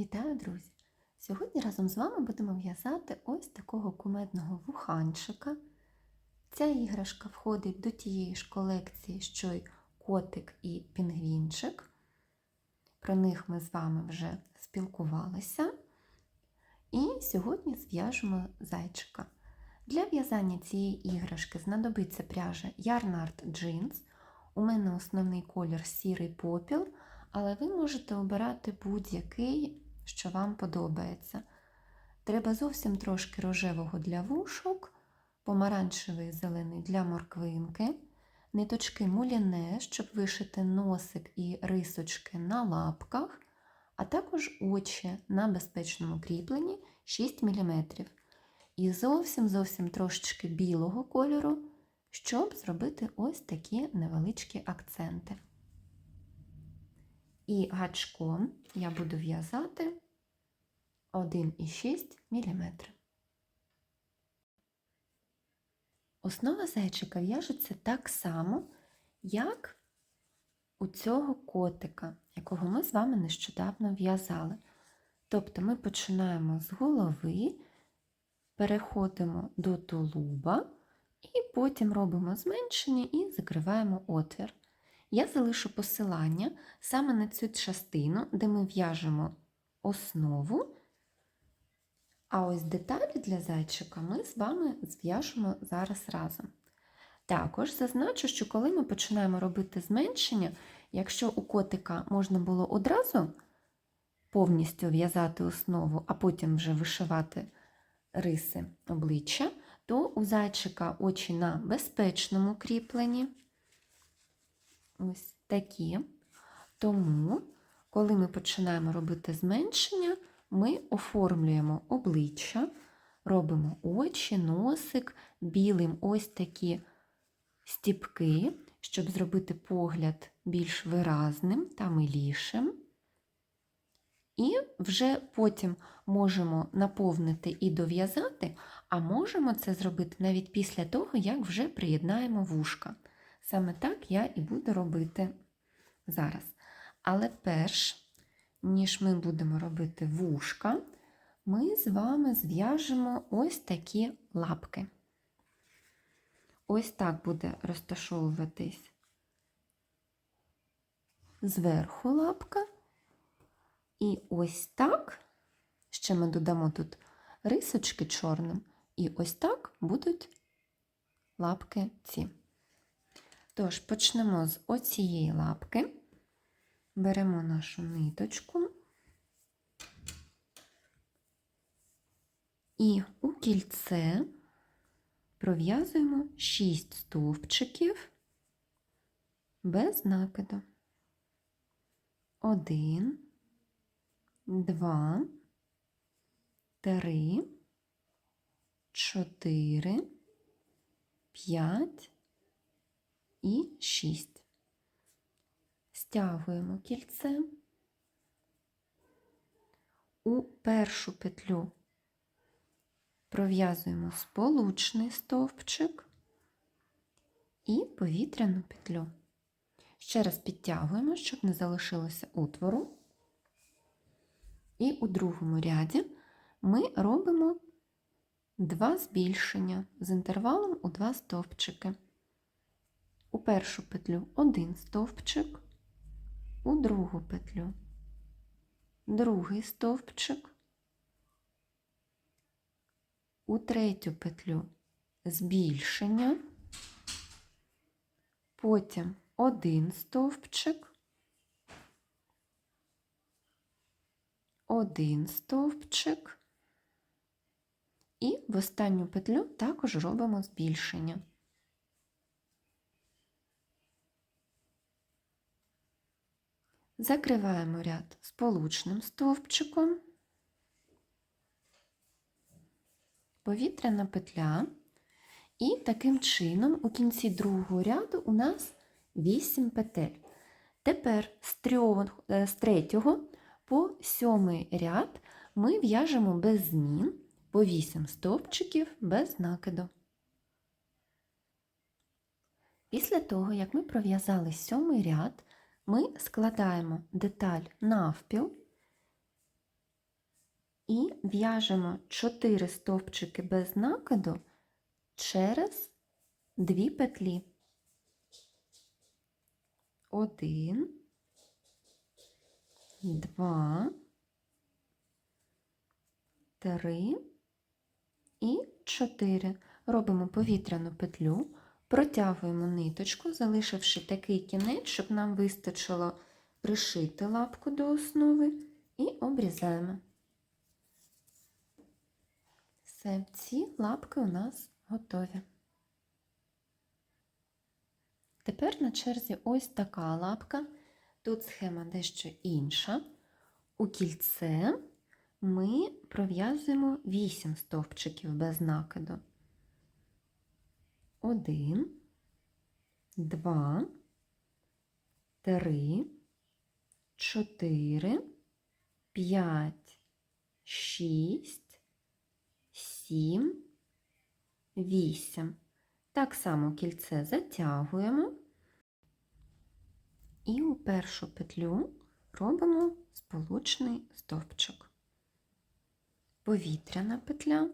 Вітаю, друзі! Сьогодні разом з вами будемо в'язати ось такого кумедного вуханчика. Ця іграшка входить до тієї ж колекції, що й котик і пінгвінчик. Про них ми з вами вже спілкувалися. І сьогодні зв'яжемо зайчика. Для в'язання цієї іграшки знадобиться пряжа Yarnart Jeans. У мене основний колір сірий попіл, але ви можете обирати будь-який, що вам подобається. Треба зовсім трошки рожевого для вушок, помаранчевий зелений для морквинки, ниточки муліне, щоб вишити носик і рисочки на лапках, а також очі на безпечному кріпленні 6 мм. І зовсім зовсім трошечки білого кольору, щоб зробити ось такі невеличкі акценти. І гачком я буду в'язати 1,6 мм. Основа зайчика в'яжеться так само, як у цього котика, якого ми з вами нещодавно в'язали. Тобто ми починаємо з голови, переходимо до тулуба і потім робимо зменшення і закриваємо отвір. Я залишу посилання саме на цю частину, де ми в'яжемо основу. А ось деталі для зайчика ми з вами зв'яжемо зараз разом. Також зазначу, що коли ми починаємо робити зменшення, якщо у котика можна було одразу повністю в'язати основу, а потім вже вишивати риси обличчя, то у зайчика очі на безпечному кріпленні. Ось такі. Тому, коли ми починаємо робити зменшення, ми оформлюємо обличчя, робимо очі, носик, білим ось такі стіпки, щоб зробити погляд більш виразним та милішим. І вже потім можемо наповнити і дов'язати, а можемо це зробити навіть після того, як вже приєднаємо вушка. Саме так я і буду робити зараз. Але перш, ніж ми будемо робити вушка, ми з вами зв'яжемо ось такі лапки. Ось так буде розташовуватись зверху лапка. І ось так, ще ми додамо тут рисочки чорним, і ось так будуть лапки ці. Тож, почнемо з оцієї лапки, беремо нашу ниточку і у кільце пров'язуємо 6 стовпчиків без накиду. Один, два, три, чотири, п'ять і 6. Стягуємо кільце. У першу петлю пров'язуємо сполучний стовпчик і повітряну петлю. Ще раз підтягуємо, щоб не залишилося утвору. І у другому ряді ми робимо два збільшення з інтервалом у два стовпчики. У першу петлю один стовпчик, у другу петлю другий стовпчик, у третю петлю збільшення, потім один стовпчик, один стовпчик, і в останню петлю також робимо збільшення. Закриваємо ряд сполучним стовпчиком, повітряна петля, і таким чином у кінці другого ряду у нас 8 петель. Тепер з, трьох, з третього по сьомий ряд ми в'яжемо без змін по 8 стовпчиків без накиду. Після того, як ми пров'язали сьомий ряд, ми складаємо деталь навпіл і в'яжемо 4 стовпчики без накиду через 2 петлі. Один, два, три і чотири. Робимо повітряну петлю, протягуємо ниточку, залишивши такий кінець, щоб нам вистачило пришити лапку до основи і обрізаємо. Все, ці лапки у нас готові. Тепер на черзі ось така лапка. Тут схема дещо інша. У кільце ми пров'язуємо 8 стовпчиків без накиду. Один, два, три, чотири, п'ять, шість, сім, вісім. Так само кільце затягуємо і у першу петлю робимо сполучний стовпчик. Повітряна петля.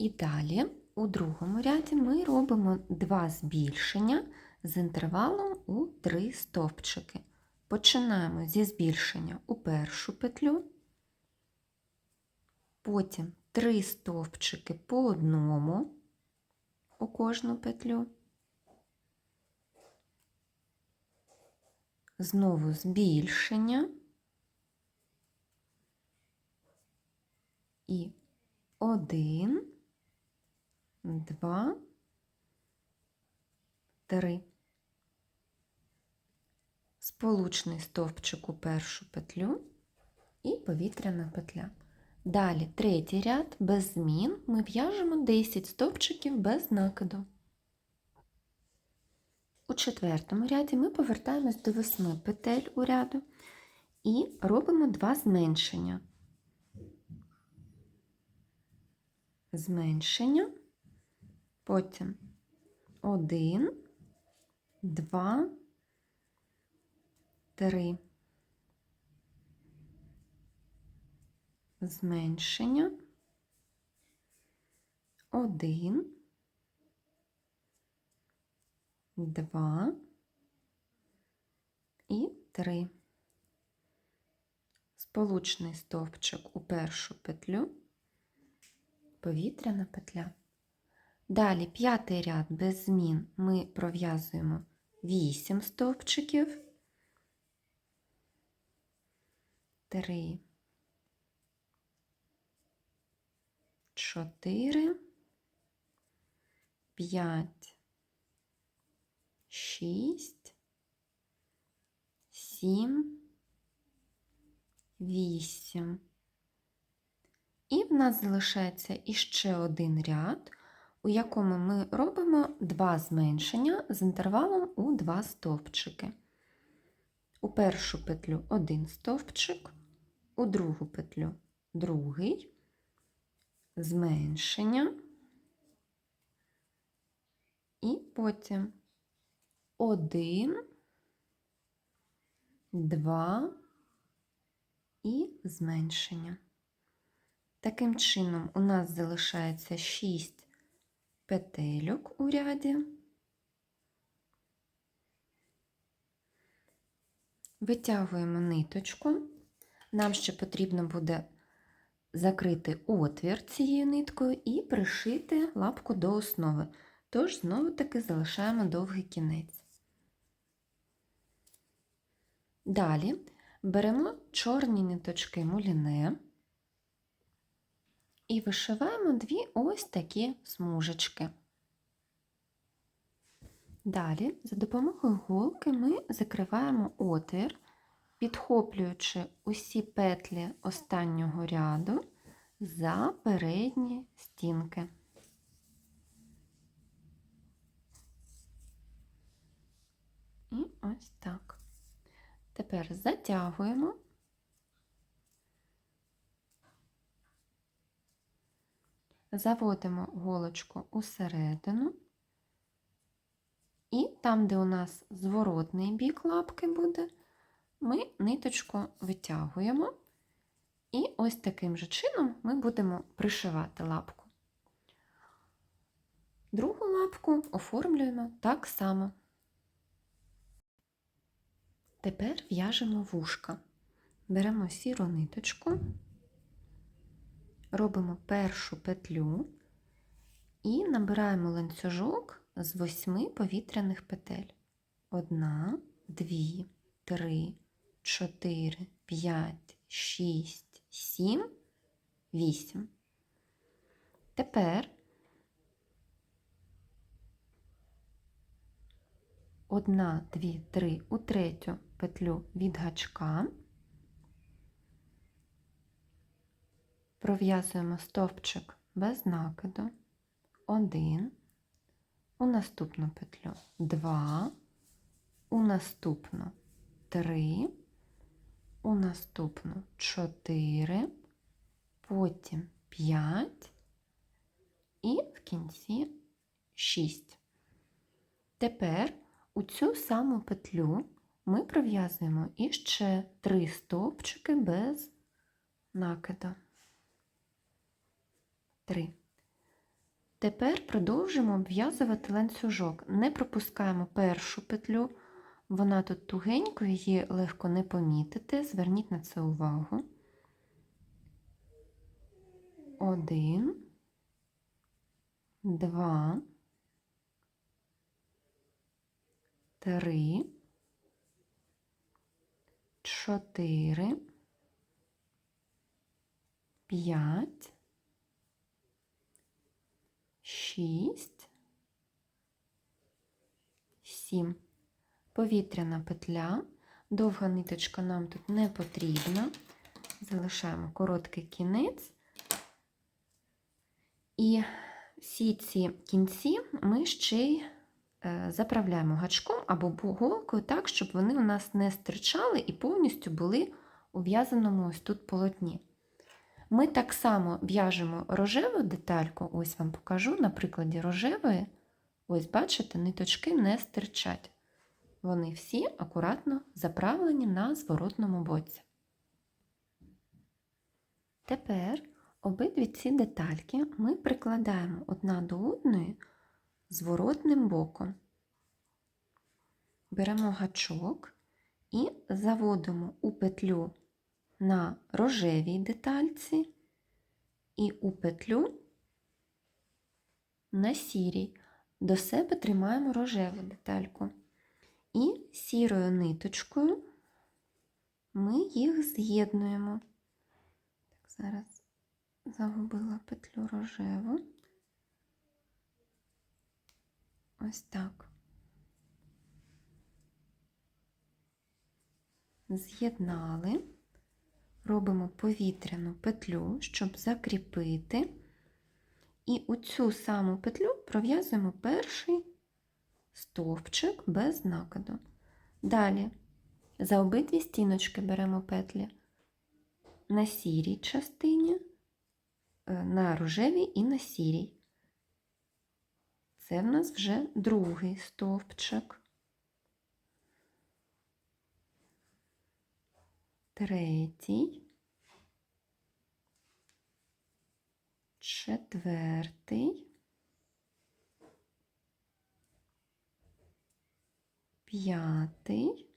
І далі у другому ряді ми робимо два збільшення з інтервалом у 3 стовпчики. Починаємо зі збільшення у першу петлю, потім 3 стовпчики по одному у кожну петлю. Знову збільшення і один, два, три. Сполучний стовпчик у першу петлю і повітряна петля. Далі третій ряд без змін ми в'яжемо 10 стовпчиків без накиду. У четвертому ряді ми повертаємось до 8 петель у ряду і робимо два зменшення. Зменшення, потім 1, 2, 3. Зменшення 1, два і три. Сполучний стовпчик у першу петлю, повітряна петля. Далі п'ятий ряд без змін. Ми пров'язуємо 8 стовпчиків, 3, 4, 5, шість, сім, вісім. І в нас залишається іще один ряд, у якому ми робимо два зменшення з інтервалом у два стовпчики. У першу петлю один стовпчик, у другу петлю другий, зменшення. І потім один, два і зменшення. Таким чином, у нас залишається 6 петельок у ряді. Витягуємо ниточку. Нам ще потрібно буде закрити отвір цією ниткою і пришити лапку до основи. Тож, знову-таки залишаємо довгий кінець. Далі беремо чорні ниточки муліне і вишиваємо дві ось такі смужечки. Далі, за допомогою голки, ми закриваємо отвір, підхоплюючи усі петлі останнього ряду за передні стінки. І ось так. Тепер затягуємо. Заводимо голочку усередину. І там, де у нас зворотний бік лапки буде, ми ниточку витягуємо І ось таким же чином ми будемо пришивати лапку. Другу лапку оформлюємо так само. Тепер в'яжемо вушка. Беремо сіру ниточку, робимо першу петлю і набираємо ланцюжок з восьми повітряних петель. Одна, дві, три, чотири, п'ять, шість, сім, вісім. Тепер одна, дві, три у третю петлю від гачка. Пров'язуємо стовпчик без накиду. Один, у наступну петлю два, у наступну три, у наступну чотири, потім п'ять і в кінці шість. Тепер у цю саму петлю ми пров'язуємо іще три стовпчики без накиду. Три. Тепер продовжимо обв'язувати ланцюжок. Не пропускаємо першу петлю, вона тут тугенько, її легко не помітити. Зверніть на це увагу. Один, два, три, чотири, п'ять, шість, сім. Повітряна петля, довга ниточка нам тут не потрібна. Залишаємо короткий кінець. І всі ці кінці ми ще й е, заправляємо гачком або голкою так, щоб вони у нас не стирчали і повністю були у в'язаному ось тут полотні. Ми так само в'яжемо рожеву детальку, ось вам покажу, на прикладі рожевої, ось, бачите, ниточки не стирчать. Вони всі акуратно заправлені на зворотному боці. Тепер обидві ці детальки ми прикладаємо одна до одної зворотним боком. Беремо гачок і заводимо у петлю на рожевій детальці і у петлю на сірій. До себе тримаємо рожеву детальку. І сірою ниточкою ми їх з'єднуємо. Так, Зараз загубила петлю рожеву. Ось так. З'єднали, робимо повітряну петлю, щоб закріпити, і у цю саму петлю пров'язуємо перший стовпчик без накиду. Далі за обидві стіночки беремо петлі на сірій частині, е, на рожевій і на сірій. Це в нас вже другий стовпчик. Третій, четвертий, п'ятий,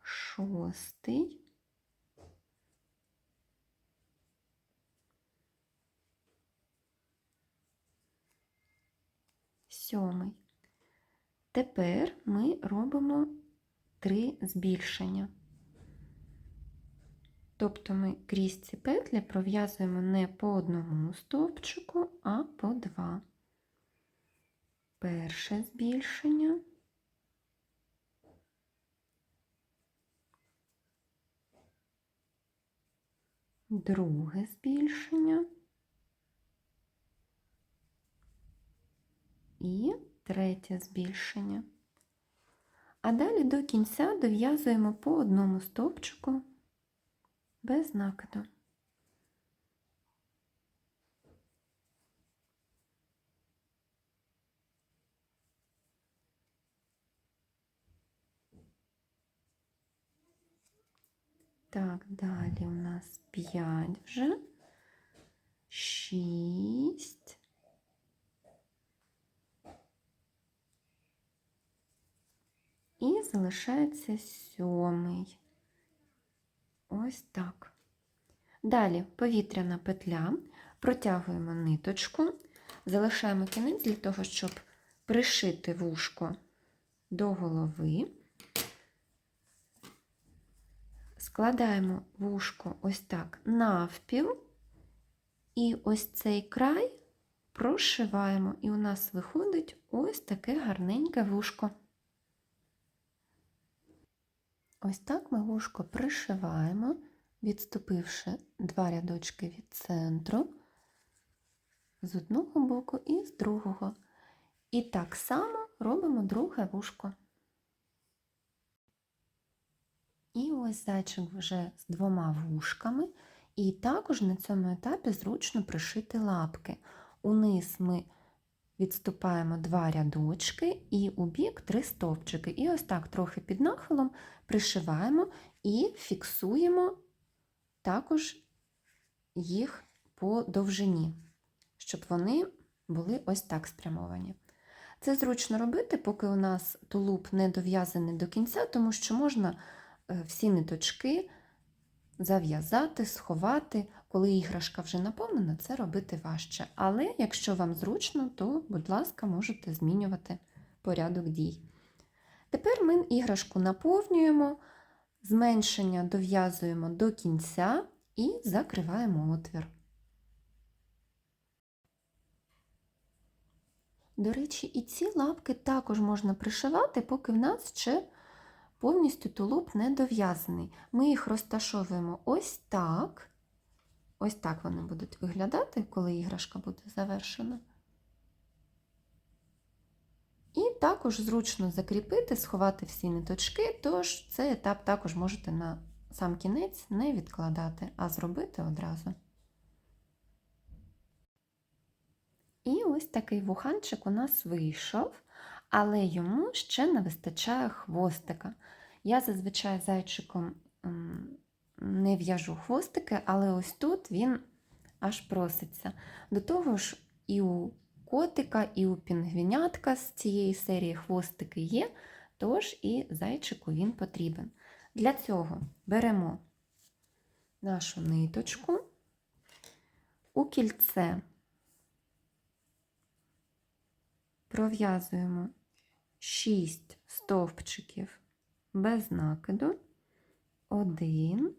шостий, сьомий. Тепер ми робимо три збільшення. Тобто ми крізь ці петлі пров'язуємо не по одному стовпчику, а по два. Перше збільшення. Друге збільшення. І третє збільшення. А далі до кінця дов'язуємо по одному стовпчику без накиду. Так, далі у нас 5 вже. 6. І залишається сьомий. Ось так. Далі повітряна петля, протягуємо ниточку, залишаємо кінець для того, щоб пришити вушко до голови. Складаємо вушко ось так навпіл, і ось цей край прошиваємо, і у нас виходить ось таке гарненьке вушко. Ось так ми вушко пришиваємо, відступивши два рядочки від центру з одного боку і з другого. І так само робимо друге вушко. І ось зайчик вже з двома вушками, і також на цьому етапі зручно пришити лапки. Униз ми відступаємо два рядочки і у бік три стовпчики. І ось так трохи під нахилом пришиваємо і фіксуємо також їх по довжині, щоб вони були ось так спрямовані. Це зручно робити, поки у нас тулуб не дов'язаний до кінця, тому що можна е, всі ниточки зав'язати, сховати. Коли іграшка вже наповнена, це робити важче. Але якщо вам зручно, то, будь ласка, можете змінювати порядок дій. Тепер ми іграшку наповнюємо, зменшення дов'язуємо до кінця і закриваємо отвір. До речі, і ці лапки також можна пришивати, поки в нас ще повністю тулуб не дов'язаний. Ми їх розташовуємо ось так. Ось так вони будуть виглядати, коли іграшка буде завершена. І також зручно закріпити, сховати всі ниточки, тож цей етап також можете на сам кінець не відкладати, а зробити одразу. І ось такий вуханчик у нас вийшов, але йому ще не вистачає хвостика. Я зазвичай зайчиком не в'яжу хвостики, але ось тут він аж проситься. До того ж, і у котика, і у пінгвінятка з цієї серії хвостики є, тож і зайчику він потрібен. Для цього беремо нашу ниточку у кільце. Пров'язуємо 6 стовпчиків без накиду, 1,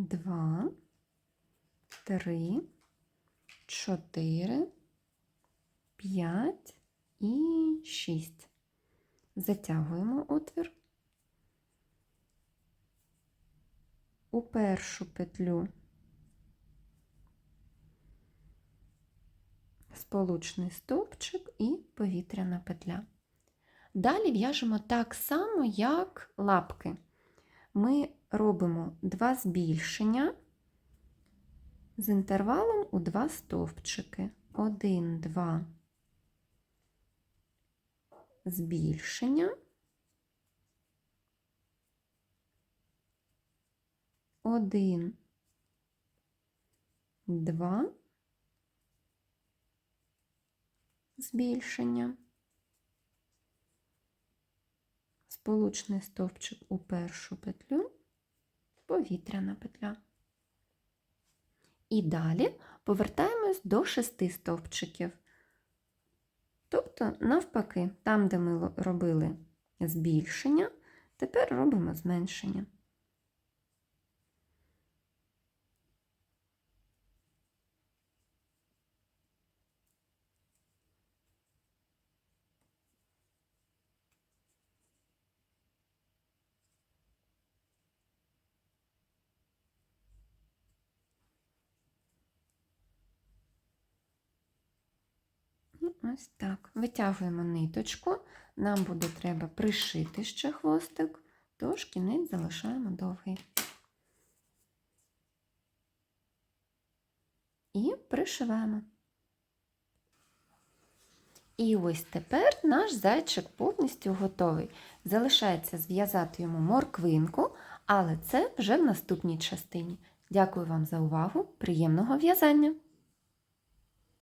2, 3, 4, 5 і 6. Затягуємо отвір. У першу петлю сполучний стовпчик і повітряна петля. Далі в'яжемо так само, як лапки. Ми робимо два збільшення з інтервалом у два стовпчики. Один, два збільшення. Один, два збільшення, сполучний стовпчик у першу петлю, повітряна петля. І далі повертаємось до шести стовпчиків. Тобто, навпаки, там, де ми робили збільшення, тепер робимо зменшення. Ось так. Витягуємо ниточку, нам буде треба пришити ще хвостик, тож кінець залишаємо довгий. І пришиваємо. І ось тепер наш зайчик повністю готовий. Залишається зв'язати йому морквинку, Але це вже в наступній частині. Дякую вам за увагу, приємного в'язання!